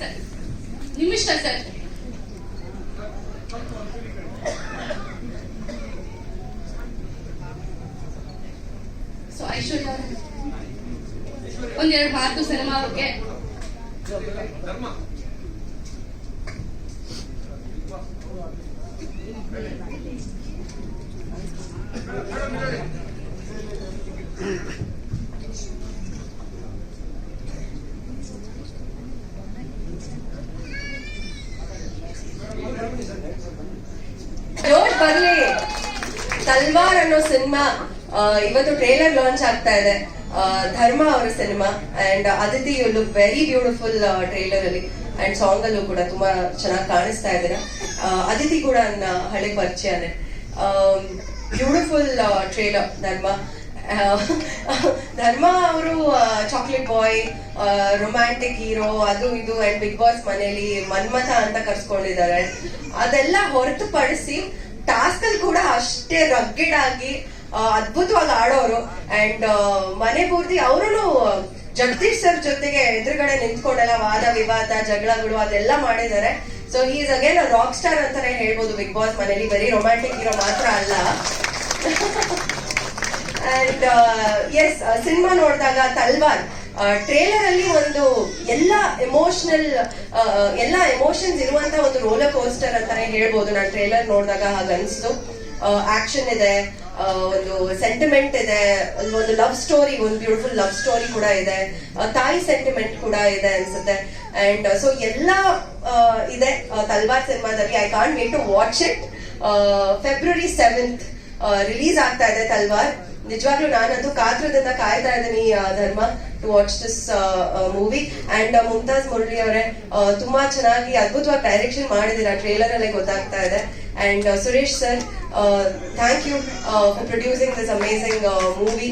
Sir ನಿಮ್ಮಿಷ್ಟ sir so Aishwarya ಅವ್ರೆ, ಒಂದೆರಡು ಮಾತು ಸಿನಿಮಾ ಬಗ್ಗೆ ಜೋಶ್ ಬರ್ಲಿ ತಲ್ವಾರ್ ಅನ್ನೋ ಸಿನಿಮಾ ಇವತ್ತು ಟ್ರೇಲರ್ ಲಾಂಚ್ ಆಗ್ತಾ ಇದೆ. ಧರ್ಮ ಅವರ cinema and Aditi you look very beautiful trailer ಅಲ್ಲಿ. ಅಂಡ್ ಸಾಂಗ್ ಅಲ್ಲೂ ಕೂಡ ತುಂಬಾ ಚೆನ್ನಾಗಿ ಕಾಣಿಸ್ತಾ ಇದ್ದೀರಾ ಅದಿತಿ ಕೂಡ ನನ್ನ ಹಳೆ ಪರಿಚಯನೇ. ಬ್ಯೂಟಿಫುಲ್ ಟ್ರೇಲರ್ ಧರ್ಮ. ಧರ್ಮ ಅವರು ಚಾಕ್ಲೇಟ್ ಬಾಯ್ ರೊಮ್ಯಾಂಟಿಕ್ ಹೀರೋ ಅದು ಇದು ಅಂಡ್ ಬಿಗ್ ಬಾಸ್ ಮನೇಲಿ ಮನ್ಮಥ ಅಂತ ಕರ್ಸ್ಕೊಂಡಿದ್ದಾರೆ. ಅದೆಲ್ಲ ಹೊರತುಪಡಿಸಿ ಟಾಸ್ಕ್ ಅಲ್ಲಿ ಕೂಡ ಅಷ್ಟೇ ರಗ್ಗೆಡ್ ಆಗಿ ಅದ್ಭುತವಾಗಿ ಆಡೋರು. ಅಂಡ್ ಮನೆ ಪೂರ್ತಿ ಅವರು ಜಗದೀಶ್ ಸರ್ ಜೊತೆಗೆ ಎದುರುಗಡೆ ನಿಂತ್ಕೊಂಡೆಲ್ಲ ವಾದ, ವಿವಾದ ಜಗಳಗಳು ಅದೆಲ್ಲ ಮಾಡಿದ್ದಾರೆ. So is again rock star ಅಂತಾನೆ ಹೇಳ್ಬೋದು ಬಿಗ್ ಬಾಸ್ ಮನೇಲಿ. ಬರೀ ರೊಮ್ಯಾಂಟಿಕ್ ಇರೋ ಮಾತ್ರ ಅಲ್ಲ. ಅಂಡ್ ಎಸ್ ಸಿನಿಮಾ ನೋಡಿದಾಗ ತಲ್ವಾರ್. ಟ್ರೇಲರ್ ಅಲ್ಲಿ ಒಂದು ಎಲ್ಲ ಎಮೋಷನಲ್ ಎಲ್ಲ ಎಮೋಷನ್ಸ್ ಇರುವಂತ ಒಂದು ರೋಲರ್ ಕೋಸ್ಟರ್ ಅಂತಾನೆ ಹೇಳ್ಬೋದು. ನಾನು ಟ್ರೇಲರ್ ನೋಡಿದಾಗ ಹಾಗನ್ಸ್ತು. ಆಕ್ಷನ್ ಇದೆ ಒಂದು ಸೆಂಟಿಮೆಂಟ್ ಇದೆ, ಒಂದು ಲವ್ ಸ್ಟೋರಿ ಒಂದು ಬ್ಯೂಟಿಫುಲ್ ಲವ್ ಸ್ಟೋರಿ ಕೂಡ ಇದೆ. ತಾಯಿ ಸೆಂಟಿಮೆಂಟ್ ಕೂಡ ಇದೆ ಅನ್ಸುತ್ತೆ. ಅಂಡ್ ಸೊ ಎಲ್ಲ ಇದೆ. ತಲ್ವಾರ್ ಸಿನಿಮಾದಲ್ಲಿ I can't wait to watch it February seventh release ಆಗ್ತಾ ಇದೆ ತಲ್ವಾರ್. ನಿಜವಾಗ್ಲೂ ನಾನಂತೂ ಕಾತುರದಿಂದ ಕಾಯ್ತಾ ಇದ್ದೀನಿ Dharma to watch this movie and Mumtaz Murali ಅವರೇ ತುಂಬಾ ಚೆನ್ನಾಗಿ ಅದ್ಭುತವಾಗಿ ಡೈರೆಕ್ಷನ್ ಮಾಡಿದ್ದೀರಾ ಟ್ರೇಲರ್ ಅಲ್ಲೇ ಗೊತ್ತಾಗ್ತಾ ಇದೆ. And Suresh sir thank you for producing this amazing movie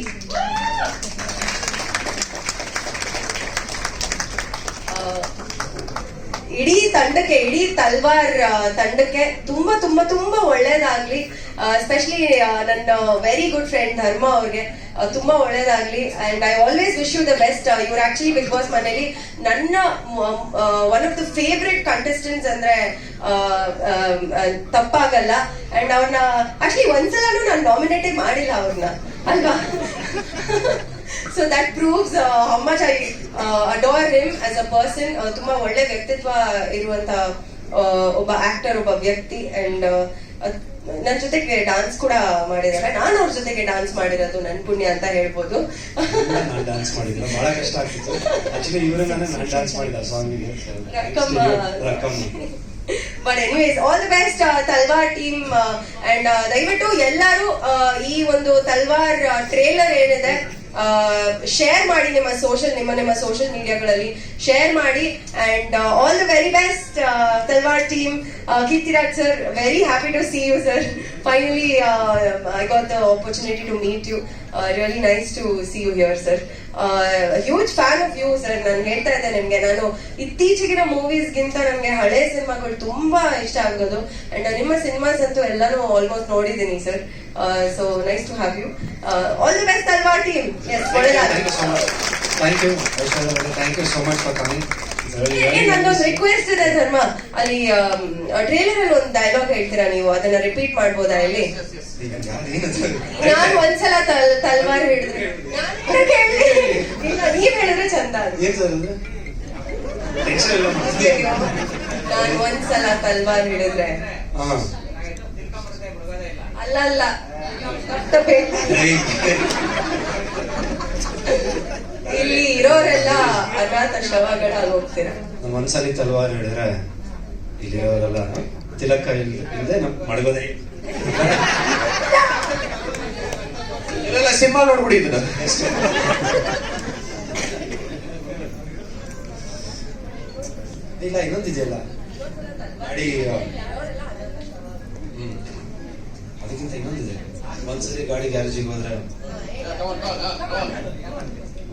ಇಡೀ ತಂಡಕ್ಕೆ, ಇಡೀ ತಲ್ವಾರ್ ತಂಡಕ್ಕೆ ತುಂಬಾ ತುಂಬಾ ತುಂಬಾ ಒಳ್ಳೇದಾಗ್ಲಿ. ಎಸ್ಪೆಷಲಿ ನನ್ನ ವೆರಿ ಗುಡ್ ಫ್ರೆಂಡ್ ಧರ್ಮ ಅವ್ರಿಗೆ ತುಂಬಾ ಒಳ್ಳೇದಾಗ್ಲಿ. And I always wish you the best ಇವ್ರು ಆಕ್ಚುಲಿ ಬಿಗ್ ಬಾಸ್ ಮನೇಲಿ ನನ್ನ one of the favourite contestants ಅಂದ್ರೆ ತಪ್ಪಾಗಲ್ಲ. ಅಂಡ್ ಅವ್ರನ್ನ ಆಕ್ಚುಲಿ ಒಂದ್ಸಲನೂ ನಾನು ನಾಮಿನೇಟೇ ಮಾಡಿಲ್ಲ ಅವ್ರನ್ನ ಅಲ್ವಾ? So that proves how much I adore him as a person ತುಂಬಾ ಒಳ್ಳೆ ವ್ಯಕ್ತಿತ್ವ ಇರುವಂತ ಆ, ಒಬ್ಬ ಆಕ್ಟರ್ ಒಬ್ಬ ವ್ಯಕ್ತಿ ಅಂಡ್ ನನ್ನ ಜೊತೆಗೆ ಡಾನ್ಸ್ ಕೂಡ ಮಾಡಿದ್ದಾರೆ. ನಾನು ಅವ್ರ ಜೊತೆಗೆ ಡಾನ್ಸ್ ಮಾಡಿರೋದು ನನ್ ಪುಣ್ಯ ಅಂತ ಹೇಳ್ಬೋದು. ಡಾನ್ಸ್ ಮಾಡಿದ್ರು ಬಹಳ ಕಷ್ಟ ಆಗ್ತಿತ್ತು. ಆಕ್ಚುಲಿ ಇವರು ನಾನು ಡಾನ್ಸ್ ಮಾಡಿದ ಸಾಂಗಿಗೆ but anyways all the best Talwar team and ದಯವಿಟ್ಟು ಎಲ್ಲರೂ uh, ಈ ಒಂದು ತಲ್ವಾರ್ ಟ್ರೇಲರ್ ಏನಿದೆ ಶೇರ್ ಮಾಡಿ ನಿಮ್ಮ ಸೋಷಿಯಲ್ ನಿಮ್ಮ ನಿಮ್ಮ ಸೋಷಿಯಲ್ ಮೀಡಿಯಾಗಳಲ್ಲಿ ಶೇರ್ ಮಾಡಿ and all the very best Talwar team Keerthiraj sir very happy to see you sir finally I got the opportunity to meet you really nice to see you here sir huge fan of you sir ನಾನು ಹೇಳ್ತಾ ಇದ್ದೆ ನಿಮ್ಗೆ. ನಾನು ಇತ್ತೀಚೆಗಿನ movies ಗಿಂತ ನನಗೆ ಹಳೆ ಸಿನಿಮಾಗಳು ತುಂಬಾ ಇಷ್ಟ ಆಗೋದು. ಅಂಡ್ ನಿಮ್ಮ ಸಿನಿಮಾಸ್ ಅಂತೂ ಎಲ್ಲಾನು ಆಲ್ಮೋಸ್ಟ್ ನೋಡಿದ್ದೀನಿ sir so nice to have you all the best ಅಲ್ವಾ team yes thank you so much for coming ನಂದೊಂದು ರಿಕ್ವೆಸ್ಟ್ ಇದೆ ಧರ್ಮ. ಅಲ್ಲಿ ಟ್ರೇಲರ್ ಅಲ್ಲಿ ಒಂದು ಡೈಲಾಗ್ ಹೇಳ್ತೀರಾ ನೀವು? ಅದನ್ನ ರಿಪೀಟ್ ಮಾಡ್ಬೋದಾ ಇಲ್ಲಿ? ನಾನು ಒಂದ್ಸಲ ತಲ್ ತಲ್ವಾರ್ ಹಿಡಿದ್ರೆ ಇಲ್ಲ ನೀವ್ ಹೇಳಿದ್ರೆ ಚಂದ ನಾನು ಒಂದ್ಸಲ ತಲ್ವಾರ್ ಹಿಡಿದ್ರೆ ಅಲ್ಲ ಅಲ್ಲ. ಇಲ್ಲಿ ಇರೋರೆಲ್ಲ ಅನಾಥ ಶವಗಳಾಗಿ ಹೋಗ್ತೀರಾ? ನಮ್ಮ ಒಂದ್ಸಲಿ ತಲ್ವಾರ್ ಹೇಳಿದ್ರೆ ಇಲ್ಲಿರೋರೆಲ್ಲ ತಿಲಕ ಇಲ್ಲದೆ ಮಡಗೋದೆ ಇಲ್ಲೆಲ್ಲ ಸಿನಿಮಾ ನೋಡ್ಬಿಡಿ ಇದನ್ನ ಇಲ್ಲ ಇನ್ನೊಂದಿದೆಯಲ್ಲ ಗಾಡಿ ಹ್ಮ್. ಅದಕ್ಕಿಂತ ಇನ್ನೊಂದಿದೆ. ಒಂದ್ಸರಿ ಗಾಡಿ ಗ್ಯಾರೇಜಿಗೆ ಹೋದ್ರೆ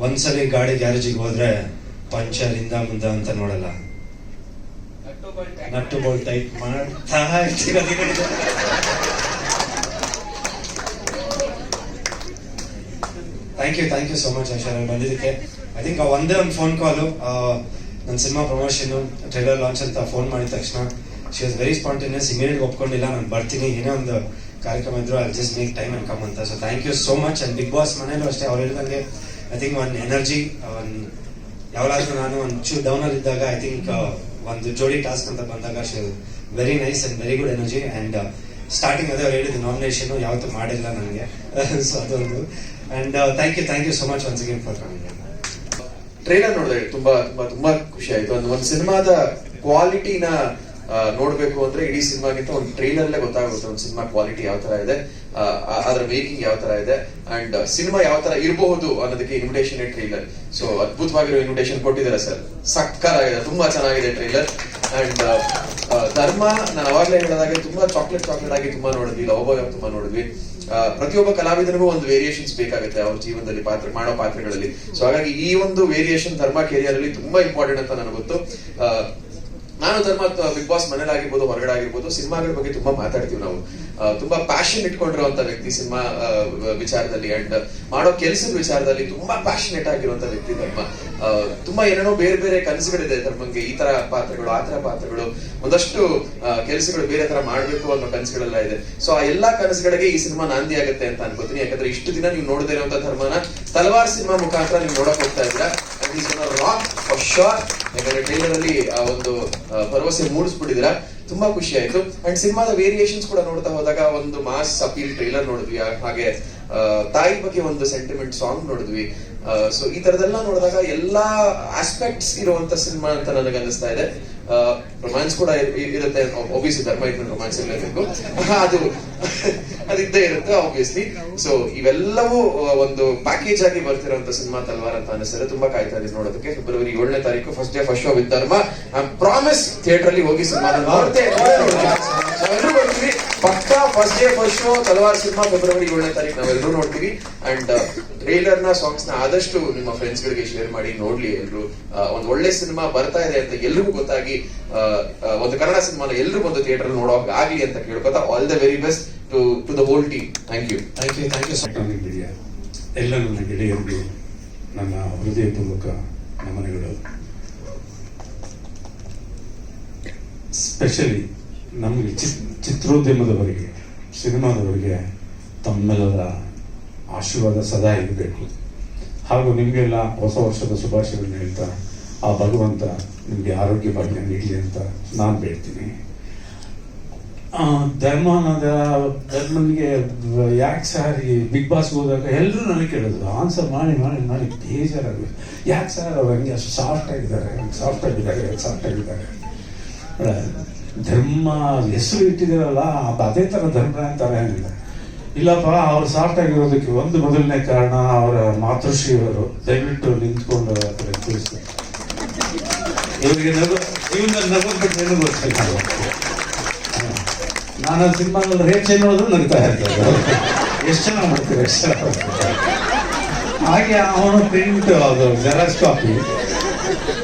ಒಂದ್ಸಲಿ ಗಾಡಿ ಗ್ಯಾರೇಜಿಗೆ ಹೋದ್ರೆ ಪಂಚರ್ ಇಂದ ಮುಂದ ಅಂತ ನೋಡಲ್ಲ. ನಟ್ಟು ಬೋಲ್ ಟೈಪ್ ಮಾಡ್ತಾ ಇರ್ತೀರ thank you thank you so much Aishwarya. ಬಂದಿದ್ದಕ್ಕೆ. ಐ ಥಿಂಕ್ ಒಂದೇ ಒಂದು ಫೋನ್ ಕಾಲು ನನ್ನ ಸಿನಿಮಾ ಪ್ರಮೋಷನ್ ಟ್ರೈಲರ್ ಲಾಂಚ್ ಅಂತ ಫೋನ್ ಮಾಡಿದ ತಕ್ಷಣ she was very spontaneous immediate ಒಪ್ಕೊಂಡಿಲ್ಲ, ನಾನು ಬರ್ತೀನಿ, ಏನೇ ಒಂದು ಕಾರ್ಯಕ್ರಮ ಇದ್ರು I just make time and come ಅಂತ. So thank you so much and big boss ಮನೇಲೂ ಅಷ್ಟೇ, ಅವ್ರು ಹೇಳಿದಂಗೆ ಐ ಥಿಂಕ್ ಒಂದು ಎನರ್ಜಿ ಒಂದು ಯಾವಾಗಲಾದ್ರೂ ನಾನು ಒಂದು ಚೂ ಡೌನ್ ಅಲ್ಲಿ ಇದ್ದಾಗ ಐ ಥಿಂಕ್ ಒಂದು ಜೋಡಿ ಟಾಸ್ಕ್ ಅಂತ ಬಂದಾಗ very nice and very good energy and starting ಅದೇ ಅವ್ರು ಹೇಳಿದ್ದು ನಾಮಿನೇಷನ್ ಯಾವತ್ತೂ ಮಾಡಿಲ್ಲ ನನಗೆ. ಸೊ ಅದೊಂದು. And thank you thank you so much once again for coming trailer ನೋಡಿದ್ರೆ ತುಂಬಾ ತುಂಬಾ ತುಂಬಾ ಖುಷಿ ಆಯ್ತು. ಒಂದು ಒಂದು ಸಿನಿಮಾದ ಕ್ವಾಲಿಟಿನ ನೋಡ್ಬೇಕು ಅಂದ್ರೆ ಇಡೀ ಸಿನಿಮಾಗಿಂತ ಒಂದು ಟ್ರೈಲರ್ ಗೊತ್ತಾಗುತ್ತೆ ಒಂದು ಸಿನಿಮಾ ಕ್ವಾಲಿಟಿ ಯಾವ ತರ ಇದೆ ಅದರ ಮೇಕಿಂಗ್ ಯಾವ ತರ ಇದೆ ಅಂಡ್ ಸಿನಿಮಾ ಯಾವ ತರ ಇರಬಹುದು ಅನ್ನೋದಕ್ಕೆ ಇನ್ವಿಟೇಷನ್ ಟ್ರೈಲರ್ ಸೊ ಅದ್ಭುತವಾಗಿರೋ ಇನ್ವಿಟೇಷನ್ ಕೊಟ್ಟಿದ್ದಾರೆ ಸರ್? ಸಕ್ಕರಾಗಿದೆ ತುಂಬಾ ಚೆನ್ನಾಗಿದೆ ಟ್ರೈಲರ್ ಅಂಡ್ ಧರ್ಮ, ನಾನು ಅವಾಗಲೇ ಹೇಳಿದಾಗೆ ತುಂಬಾ ಚಾಕ್ಲೇಟ್ ಚಾಕ್ಲೇಟ್ ಆಗಿ ತುಂಬಾ ನೋಡಿದ್ವಿ ಬಾಯ್ ತುಂಬಾ ನೋಡಿದ್ವಿ. ಪ್ರತಿಯೊಬ್ಬ ಕಲಾವಿದನಿಗೂ ಒಂದು ವೇರಿಯೇಷನ್ಸ್ ಬೇಕಾಗುತ್ತೆ ಅವ್ರ ಜೀವನದಲ್ಲಿ ಪಾತ್ರ, ಮಾಡೋ ಪಾತ್ರಗಳಲ್ಲಿ. ಸೊ ಹಾಗಾಗಿ ಈ ಒಂದು ವೇರಿಯೇಷನ್ ಧರ್ಮ ಕೆರಿಯರ್ ಅಲ್ಲಿ ತುಂಬಾ ಇಂಪಾರ್ಟೆಂಟ್ ಅಂತ ನನಗೆ ಗೊತ್ತು. ನಾನು ಧರ್ಮ ಬಿಗ್ ಬಾಸ್ ಮನೇಲಿ ಆಗಿರ್ಬೋದು ಹೊರಗಡೆ ಆಗಿರ್ಬೋದು ಸಿನಿಮಾಗಳ ಬಗ್ಗೆ ತುಂಬಾ ಮಾತಾಡ್ತೀವಿ ನಾವು. ತುಂಬಾ ಪ್ಯಾಷನ್ ಇಟ್ಕೊಂಡಿರುವಂತ ವ್ಯಕ್ತಿ ಸಿನಿಮಾ ವಿಚಾರದಲ್ಲಿ ಅಂಡ್ ಮಾಡೋ ಕೆಲಸದ ವಿಚಾರದಲ್ಲಿ ತುಂಬಾ ಪ್ಯಾಷನೇಟ್ ಆಗಿರುವಂತ ವ್ಯಕ್ತಿ ಧರ್ಮ. ತುಂಬಾ ಏನೇನೋ ಬೇರೆ ಬೇರೆ ಕನಸುಗಳಿದೆ ಧರ್ಮಂಗೆ ಈ ತರ ಪಾತ್ರಗಳು, ಆ ತರ ಪಾತ್ರಗಳು. ಒಂದಷ್ಟು ಕೆಲಸಗಳು ಬೇರೆ ತರ ಮಾಡ್ಬೇಕು ಅನ್ನೋ ಕನಸುಗಳೆಲ್ಲ ಇದೆ. ಸೊ ಆ ಎಲ್ಲಾ ಕನಸುಗಳಿಗೆ ಈ ಸಿನಿಮಾ ನಾಂದಿ ಆಗುತ್ತೆ ಅಂತ ಅನ್ಕೋತೀನಿ. ಯಾಕಂದ್ರೆ ಇಷ್ಟು ದಿನ ನೀವು ನೋಡದೆ ಇರುವಂತ ಧರ್ಮನ ತಲವಾರ್ ಸಿನಿಮಾ ಮುಖಾಂತರ ನೀವು ನೋಡಕ್ ಹೋಗ್ತಾ ಇದ್ದೀರಾ. ಯಾಕಂದ್ರೆ ಟ್ರೈಲರ್ ಅಲ್ಲಿ ಆ ಒಂದು ಭರವಸೆ ಮೂಡಿಸ್ಬಿಟ್ಟಿದ್ದೀರಾ. ತುಂಬಾ ಖುಷಿ ಆಯ್ತು. ಅಂಡ್ ಸಿನಿಮಾದ ವೇರಿಯೇಷನ್ಸ್ ಕೂಡ ನೋಡ್ತಾ ಹೋದಾಗ ಒಂದು ಮಾಸ್ ಅಪೀಲ್ ಟ್ರೈಲರ್ ನೋಡಿದ್ವಿ. ಹಾಗೆ ತಾಯಿ ಬಗ್ಗೆ ಒಂದು ಸೆಂಟಿಮೆಂಟ್ ಸಾಂಗ್ ನೋಡಿದ್ವಿ. ಸೊ ಈ ತರದೆಲ್ಲ ನೋಡಿದಾಗ ಎಲ್ಲಾ ಆಸ್ಪೆಕ್ಟ್ಸ್ ಇರುವಂತ ಸಿನಿಮಾ ಅಂತ ನನಗೆ ಅನಿಸ್ತಾ ಇದೆ. ರೊಮ್ಯಾನ್ಸ್ ಕೂಡ ಇರ್- ಇರ್- ಇರುತ್ತೆ. ಒಬ್ವಿಯಸ್ಲಿ ಧರ್ಮ ಇದ್ರೆ ರೊಮ್ಯಾನ್ಸ್ ಇರಲೇಬೇಕು. ಅದು ಅದಿದ್ದೇ ಇರುತ್ತೆ ಆಬ್ವಿಯಸ್ಲಿ ಸೊ ಇವೆಲ್ಲವೂ ಒಂದು ಪ್ಯಾಕೇಜ್ ಆಗಿ ಬರ್ತಿರುವಂತ ಸಿನಿಮಾ ತಲ್ವಾರ್ ಅಂತ ಅನಿಸ್ತಾರೆ ತುಂಬಾ ಕಾಯ್ತಾ ಇದೆ ನೋಡೋದಕ್ಕೆ. ಫೆಬ್ರವರಿ ಏಳನೇ ತಾರೀಕು first day first show with Dharma promise theatre ಅಲ್ಲಿ ಹೋಗಿ ಸಿನಿಮಾ ಬರ್ತೀವಿ. ಪಕ್ಕಾ first day first show Talwar cinema February ಏಳನೇ ತಾರೀಕು ನಾವೆಲ್ಲರೂ ನೋಡ್ತೀವಿ. ಅಂಡ್ ಟ್ರೈಲರ್ನ ಸಾಂಗ್ಸ್ನ ಆದಷ್ಟು ನಿಮ್ಮ ಫ್ರೆಂಡ್ಸ್ ಗಳಿಗೆ ಶೇರ್ ಮಾಡಿ ನೋಡ್ಲಿ ಎಲ್ರು. ಒಂದು ಒಂದ್ ಒಳ್ಳೆ ಸಿನಿಮಾ ಬರ್ತಾ ಇದೆ ಅಂತ ಎಲ್ರಿಗೂ ಗೊತ್ತಾಗಿ ಒಂದು ಕನ್ನಡ ಸಿನಿಮಾನ ಎಲ್ರು ಬಂದು ಥಿಯೇಟರ್ ನೋಡೋಕೆ ಆಗ್ಲಿ ಅಂತ ಕೇಳ್ಕೊತಾ all the very best to to the whole team thank you thank you thank you so media ಎಲ್ಲ ನನ್ನ ಗೆಳೆಯರಿಗೆ ನನ್ನ ಹೃದಯಪೂರ್ವಕ ನಮನಗಳು. ಸ್ಪೆಷಲಿ ನಮಗೆ ಚಿತ್ ಚಿತ್ರೋದ್ಯಮದವರಿಗೆ ಸಿನಿಮಾದವರಿಗೆ ತಮ್ಮೆಲ್ಲರ ಆಶೀರ್ವಾದ ಸದಾ ಇರಬೇಕು. ಹಾಗೂ ನಿಮಗೆಲ್ಲ ಹೊಸ ವರ್ಷದ ಶುಭಾಶಯಗಳನ್ನ ಹೇಳ್ತಾ ಆ ಭಗವಂತ ನಿಮಗೆ ಆರೋಗ್ಯ ಭಾಗ್ಯ ನೀಡಲಿ ಅಂತ ನಾನು ಬೇಡ್ತೀನಿ ಆ, ಧರ್ಮನಿಗೆ ಯಾಕೆ ಸರ್ ಈ ಬಿಗ್ ಬಾಸ್ ಹೋದಾಗ ಎಲ್ಲರೂ ನನಗೆ ಕೇಳಿದ್ರು. ಆನ್ಸರ್ ಮಾಡಿ ಮಾಡಿ ಮಾಡಿ ಬೇಜಾರಾಗಿ ಯಾಕೆ ಸರ್ ಅವ್ರು ಹಂಗೆ ಅಷ್ಟು ಸಾಫ್ಟ್ ಆಗಿದ್ದಾರೆ? ಸಾಫ್ಟ್ ಆಗಿದ್ದಾರೆ ಸಾಫ್ಟ್ ಆಗಿದ್ದಾರೆ. ಧರ್ಮ ಹೆಸರು ಇಟ್ಟಿದ್ದಾರಲ್ಲ ಅದು ಅದೇ ಥರ ಧರ್ಮ ಅಂತಾರೆ ಏನಿಲ್ಲ ಇಲ್ಲಪ್ಪ, ಅವ್ರು ಸಾಫ್ಟ್ ಆಗಿರೋದಕ್ಕೆ ಒಂದು ಮೊದಲನೇ ಕಾರಣ ಅವರ ಮಾತೃಶ್ರೀಯವರು. ದಯವಿಟ್ಟು ನಿಂತ್ಕೊಂಡು ತಿಳಿಸ್ತಾರೆ ಇವರಿಗೆ ನಗು ನಗು ನಾನು ಸಿನಿಮಾದಲ್ಲಿ ರೇಟ್ ಎನ್ನುವುದು ನಗ್ತಾ ಇರ್ತಾರೆ ಎಷ್ಟು ಜನ ಮಾಡ್ತಾರೆ, ಎಷ್ಟು ಹಾಗೆ ಅವನು ಪ್ರಿಂಟ್ ಅದು ಜೆರಾಕ್ಸ್ ಕಾಪಿ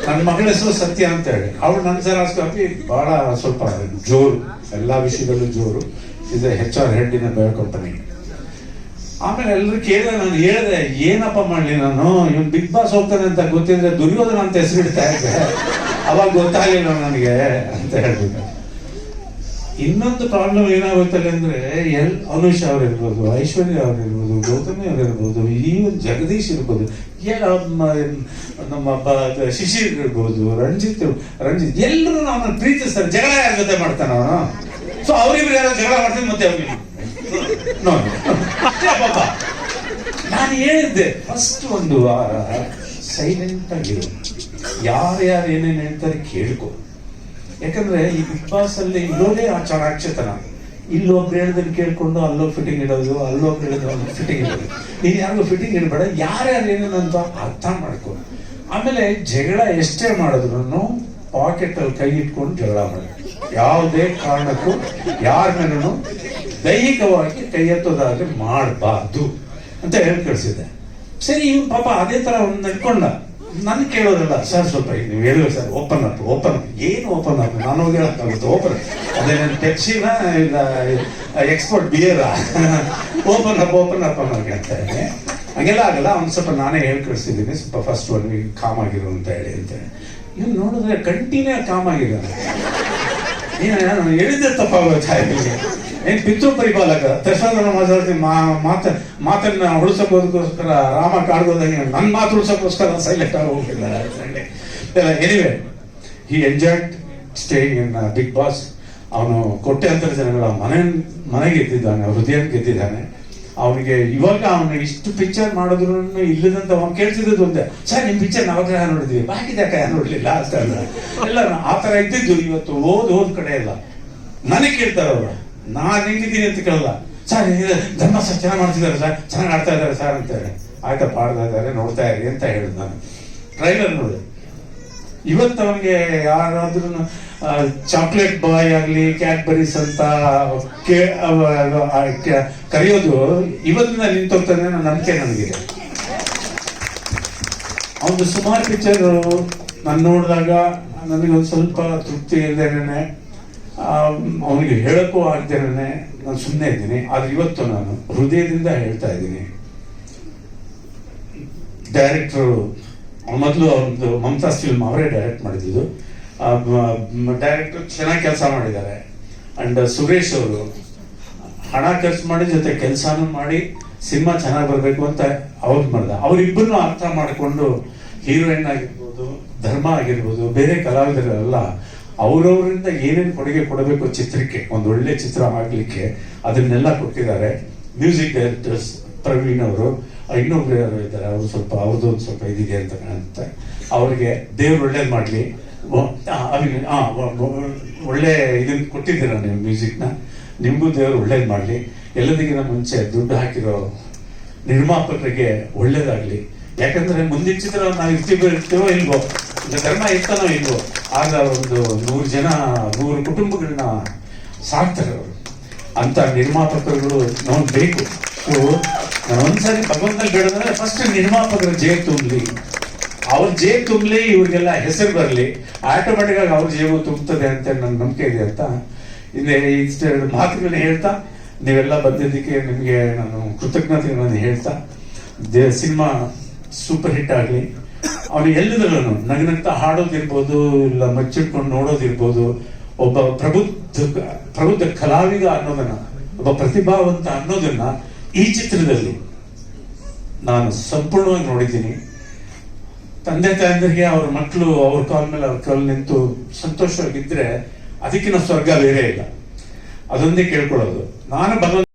ನನ್ನ ಮಗಳ ಹೆಸರು ಸತ್ಯ ಅಂತ ಹೇಳಿ ಅವಳು ನನ್ನ ಜೆರಾಕ್ಸ್ ಕಾಪಿ ಬಹಳ ಸ್ವಲ್ಪ ಜೋರು. ಎಲ್ಲ ವಿಷಯದಲ್ಲೂ ಜೋರು. ಇದು H R head in company ಆಮೇಲೆ ಎಲ್ಲರೂ ಕೇಳಿದೆ, ನಾನು ಹೇಳಿದೆ, ಏನಪ್ಪ ಮಾಡಲಿ ನಾನು? ಇವ್ನು ಬಿಗ್ ಬಾಸ್ ಹೋಗ್ತಾನೆ ಅಂತ ಗೊತ್ತಿದ್ರೆ ದುರ್ಯೋಧನ ಅಂತ ಹೆಸರಿಡ್ತಾ ಇದ್ದೆ. ಅವಾಗ ಗೊತ್ತಾಗಲಿಲ್ಲ ನನಗೆ ಅಂತ ಹೇಳ್ಬಿಟ್ಟು. ಇನ್ನೊಂದು ಪ್ರಾಬ್ಲಮ್ ಏನಾಗುತ್ತಲ್ಲ ಅಂದ್ರೆ, ಎಲ್, ಅನುಷ್ ಅವ್ರಿರ್ಬೋದು, ಐಶ್ವರ್ಯ ಅವ್ರಿರ್ಬೋದು, ಗೌತಮಿ ಅವ್ರಿರ್ಬೋದು ಈ ಜಗದೀಶ್ ಇರ್ಬೋದು ನಮ್ಮ ಶಿಶಿರ್ ಇರ್ಬೋದು, ರಂಜಿತ್ ರಂಜಿತ್ ಎಲ್ಲರೂ ಅವನನ್ನು ಪ್ರೀತಿಸ್ತಾರೆ, ಜಗಳ ಯಾರ ಮಾಡ್ತಾನೆ ಅವನು ಸೊ ಅವ್ರಿಬ್ರು ಯಾರೋ ಜಗಳ ಮಾಡ್ತೀನಿ, ಮತ್ತೆ ಅವ್ರಿಗೆ ನಾನು ಹೇಳಿದ್ದೆ ಫಸ್ಟ್ ಒಂದು ವಾರ ಸೈಲೆಂಟ್ ಆಗಿರು ಯಾರು ಯಾರು ಏನೇನು ಹೇಳ್ತಾರೆ ಕೇಳ್ಕೊ. ಯಾಕಂದ್ರೆ ಈ ಬಿಗ್ ಬಾಸ್ ಅಲ್ಲಿ ಇರೋದೇ ಆ ಚಾಣಾಕ್ಷತನ. ಇಲ್ಲೊಬ್ರು ಹೇಳಿದ್ರೆ ಕೇಳ್ಕೊಂಡು ಅಲ್ಲೋ ಫಿಟ್ಟಿಂಗ್ ಇಡೋದು, ಅಲ್ಲೊಬ್ರು ಹೇಳಿದ್ರು ಅಲ್ಲಿ ಫಿಟ್ಟಿಂಗ್ ಇಡೋದು. ನೀನು ಯಾರಿಗೂ ಫಿಟ್ಟಿಂಗ್ ಇಡಬೇಡ ಯಾರ್ಯಾರು ಏನೇನು ಅಂತ ಅರ್ಥ ಮಾಡ್ಕೊ. ಆಮೇಲೆ ಜಗಳ ಎಷ್ಟೇ ಮಾಡಿದ್ರು ಪಾಕೆಟ್ ಅಲ್ಲಿ ಕೈ ಇಟ್ಕೊಂಡು ಜಗಳ ಮಾಡಿ. ಯಾವುದೇ ಕಾರಣಕ್ಕೂ ಯಾರ ಮೇಲೂ ದೈಹಿಕವಾಗಿ ಕೈ ಎತ್ತೋದಾದ್ರೆ ಮಾಡಬಾರ್ದು ಅಂತ ಹೇಳಿ ಕಳಿಸಿದ್ದೆ. ಸರಿ, ಇವ್ನು ಪಾಪ ಅದೇ ತರ ಒಂದು ನಡ್ಕೊಂಡ. ನಾನು ಕೇಳೋದಲ್ಲ, ಸರ್, ಸ್ವಲ್ಪ ನೀವು ಹೇಳುವ sir open up open up ಏನು ಓಪನ್ ಅಪ್ ನಾನು ಹೋಗಿ ಹೇಳಕ್ಕಾಗುತ್ತೆ ಓಪನ್ ಅದೇ ನನ್ನ ಪೆಪ್ಸಿನ ಇಲ್ಲ ಎಕ್ಸ್ಪೋರ್ಟ್ ಬಿಯರಾ ಓಪನ್ ಅಪ್ ಓಪನ್ ಅಪ್ ಅನ್ನೋಕೆ ಅಂತ ಇದ್ದೆ. ಹಂಗೆಲ್ಲ ಆಗಲ್ಲ ಅವ್ನು ಸ್ವಲ್ಪ ನಾನೇ ಹೇಳಿ ಕಳಿಸ್ತಿದ್ದೀನಿ ಸ್ವಲ್ಪ ಫಸ್ಟ್ ಒನ್ ಕಾಮ್ ಆಗಿರು ಅಂತ ಹೇಳಿ, ಅಂತ ಇವ್ನು ನೋಡಿದ್ರೆ ಕಂಟಿನ್ಯೂ ಕಾಮ್ ಆಗಿದ್ದಾನೆ. ಏನ ನಾನು ಹೇಳಿದ್ದೆ ತಪ್ಪಾಗುತ್ತೆ ಏನ್ ಪಿತೃ ಪರಿಪಾಲಕ? ತಕ್ಷಣ ಮಾತಾಡ್ತೀನಿ ಮಾತ, ಮಾತನ್ನ ಉಳಿಸೋಕೋದಕ್ಕೋಸ್ಕರ ರಾಮ ಕಾಡ್ಗೋದಾಗ ನನ್ನ ಮಾತು ಉಳಿಸೋಕ್ಕೋಸ್ಕರ ಸೈಲೆಕ್ಟ್ ಆಗಿ ಹೋಗಿಲ್ಲ anyway he enjoyed staying in big boss ಅವನು ಕೊಟ್ಟೆ ಅಂತ ಜನಗಳ ಮನೆ ಮನೆಗೆ ಗೆದ್ದಿದ್ದಾನೆ ಹೃದಯ ಗೆದ್ದಿದ್ದಾನೆ ಅವನಿಗೆ ಇವಾಗ ಅವನು ಇಷ್ಟು ಪಿಕ್ಚರ್ ಮಾಡಿದ್ರು ಇಲ್ಲದಂತ ಅವ್ನು ಕೇಳ್ತಿದ್ದು ಒಂದೇ. ಸರ್, ನಿಮ್ ಪಿಕ್ಚರ್ ನವಗ್ರಹ ನೋಡಿದ್ವಿ. ಬಾಕಿ ಯಾಕೆ ನೋಡ್ಲಿಲ್ಲ ಅಂತ. ಎಲ್ಲ ಆ ತರ ಇದ್ದಿದ್ದು ಇವತ್ತು ಓದ್ ಓದ್ ಕಡೆ ಎಲ್ಲ. ನನಗೆ ಕೇಳ್ತಾರ ಅವ್ರು. ನಾನ್ ಹೆಂಗಿದ್ದೀನಿ ಅಂತ ಕೇಳಲ್ಲ. ಸರ್ ಧರ್ಮ ಸರ್, ಚೆನ್ನಾಗಿ ಮಾಡ್ತಿದ್ದಾರೆ ಸರ್. ಚೆನ್ನಾಗಿ ಆಡ್ತಾ ಇದ್ದಾರೆ ಸರ್ ಅಂತಾರೆ ಆಯ್ತಾ, ಪಾಡ್ತಾ ಇದ್ದಾರೆ, ನೋಡ್ತಾ ಇರಿ, ಅಂತ ಹೇಳಿದ್ ನಾನು. ಟ್ರೈಲರ್ ನೋಡಿ. ಇವತ್ತು ಅವನಿಗೆ ಯಾರಾದ್ರೂ ಚಾಕ್ಲೇಟ್ ಬಾಯ್ ಆಗ್ಲಿ ಕ್ಯಾಡ್ಬರೀಸ್ ಅಂತ ಕರೆಯೋದು ಇವತ್ತಿನ ನಿಂತೋಗ್ತಾನೆ ನಂಬಿಕೆ ನನಗಿದೆ ಅವನು ಸುಮಾರು ಪಿಕ್ಚರ್ ನಾನು ನೋಡಿದಾಗ ನನಗೊಂದು ಸ್ವಲ್ಪ ತೃಪ್ತಿ ಇಲ್ದೇನೆ ಅವನಿಗೆ ಹೇಳಕ್ಕೂ ಆಗ್ದೇನೆ, ನಾನು ಸುಮ್ಮನೆ ಇದ್ದೀನಿ. ಆದ್ರೆ ಇವತ್ತು ನಾನು ಹೃದಯದಿಂದ ಹೇಳ್ತಾ ಇದ್ದೀನಿ. ಡೈರೆಕ್ಟರ್ ಮೊದಲು ಒಂದು ಮಮತಾಸ್ ಫಿಲ್ಮ್ ಅವರೇ ಡೈರೆಕ್ಟ್ ಮಾಡಿದ್ದು. ಡೈರೆಕ್ಟರ್ ಚೆನ್ನಾಗಿ ಕೆಲಸ ಮಾಡಿದ್ದಾರೆ. ಅಂಡ್ ಸುರೇಶ್ ಅವರು ಹಣ ಖರ್ಚು ಮಾಡಿ ಜೊತೆ ಕೆಲಸನೂ ಮಾಡಿ ಸಿನಿಮಾ ಚೆನ್ನಾಗಿ ಬರಬೇಕು ಅಂತ ಅವ್ರು ಮಾಡ್ದ. ಅವರಿಬ್ಬರನ್ನು ಅರ್ಥ ಮಾಡಿಕೊಂಡು ಹೀರೋಯಿನ್ ಆಗಿರ್ಬೋದು, ಧರ್ಮ ಆಗಿರ್ಬೋದು, ಬೇರೆ ಕಲಾವಿದರೆಲ್ಲ, ಅವರವರಿಂದ ಏನೇನು ಕೊಡುಗೆ ಕೊಡಬೇಕು ಚಿತ್ರಕ್ಕೆ, ಒಂದು ಒಳ್ಳೆ ಚಿತ್ರ ಆಗಲಿಕ್ಕೆ ಅದನ್ನೆಲ್ಲ ಕೊಟ್ಟಿದ್ದಾರೆ. ಮ್ಯೂಸಿಕ್ ಡೈರೆಕ್ಟರ್ಸ್ ಪ್ರವೀಣ್ ಅವರು ಇನ್ನೊಬ್ರು ಯಾರು ಇದ್ದಾರೆ, ಅವ್ರು ಸ್ವಲ್ಪ ಅವ್ರದ್ದು ಒಂದು ಸ್ವಲ್ಪ ಇದಿದೆ ಅಂತ ಕಾಣುತ್ತೆ. ಅವರಿಗೆ ದೇವ್ರು ಒಳ್ಳೇದು ಮಾಡಲಿ. ಒಳ್ಳೆ ಇದನ್ನ ಕೊಟ್ಟಿದ್ದೀರ ನೀವು ಮ್ಯೂಸಿಕ್ನ. ನಿಮಗೂ ದೇವರು ಒಳ್ಳೇದು ಮಾಡಲಿ. ಎಲ್ಲದಕ್ಕಿಂತ ಮುಂಚೆ ದುಡ್ಡು ಹಾಕಿರೋ ನಿರ್ಮಾಪಕರಿಗೆ ಒಳ್ಳೇದಾಗ್ಲಿ. ಯಾಕಂದ್ರೆ ಮುಂದಿನ ಚಿತ್ರ ನಾವು ಇರ್ತೀವೋ ಇರ್ತೀವೋ ಇಲ್ವೋ ಧರ್ಮ ಇರ್ತಾನೋ ಇಲ್ವೋ, ಆಗ ಒಂದು ನೂರು ಜನ, ನೂರು ಕುಟುಂಬಗಳನ್ನ ಸಾಕ್ತಾರೆ ಅವರು. ಅಂತ ನಿರ್ಮಾಪಕರುಗಳು ನಮ್ಗೆ ಬೇಕು ಒಂದ್ಸರಿ ಭಗವಂತ ಬೇಡಂದ್ರೆ ಫಸ್ಟ್ ನಿರ್ಮಾಪಕರ ಜೇ ತುಂಬಲಿ. ಅವ್ರ ಜೇಬ್ ತುಂಬಲಿ, ಇವ್ರಿಗೆಲ್ಲ ಹೆಸರು ಬರಲಿ ಆಟೋಮೆಟಿಕ್ ಆಗಿ ಅವ್ರ ಜೇಬು ತುಂಬುತ್ತದೆ ಅಂತ ನನ್ನ ನಂಬಿಕೆ ಇದೆ ಅಂತ ಇಲ್ಲಿ ಇಷ್ಟೆರಡು ಮಾತುಗಳನ್ನ ಹೇಳ್ತಾ, ನೀವೆಲ್ಲ ಬಂದಿದ್ದಕ್ಕೆ ನಿಮಗೆ ನಾನು ಕೃತಜ್ಞತೆಗಳನ್ನು ಹೇಳ್ತಾ, ದೇ ಸಿನಿಮಾ ಸೂಪರ್ ಹಿಟ್ ಆಗಲಿ ಅವನು ಎಲ್ಲದರಲ್ಲೂ ನಗನಂತ ಹಾಡೋದಿರ್ಬೋದು, ಇಲ್ಲ ಮಚ್ಚಿಟ್ಕೊಂಡು ನೋಡೋದಿರ್ಬೋದು, ಒಬ್ಬ ಪ್ರಬುದ್ಧ ಪ್ರಬುದ್ಧ ಕಲಾವಿದ ಅನ್ನೋದನ್ನ, ಒಬ್ಬ ಪ್ರತಿಭಾವಂತ ಅನ್ನೋದನ್ನ ಈ ಚಿತ್ರದಲ್ಲಿ ನಾನು ಸಂಪೂರ್ಣವಾಗಿ ನೋಡಿದ್ದೀನಿ. ತಂದೆ ತಾಯಂದಿರಿಗೆ ಅವ್ರ ಮಕ್ಕಳು ಅವ್ರ ಕಾಲ್ ಮೇಲೆ ಅವ್ರ ಕಾಲ್ ನಿಂತು ಸಂತೋಷವಾಗಿದ್ರೆ ಅದಕ್ಕಿಂತ ಸ್ವರ್ಗ ಬೇರೆ ಇಲ್ಲ. ಅದೊಂದೇ ಕೇಳ್ಕೊಳ್ಳೋದು. ನಾನು ಭಗವಂತ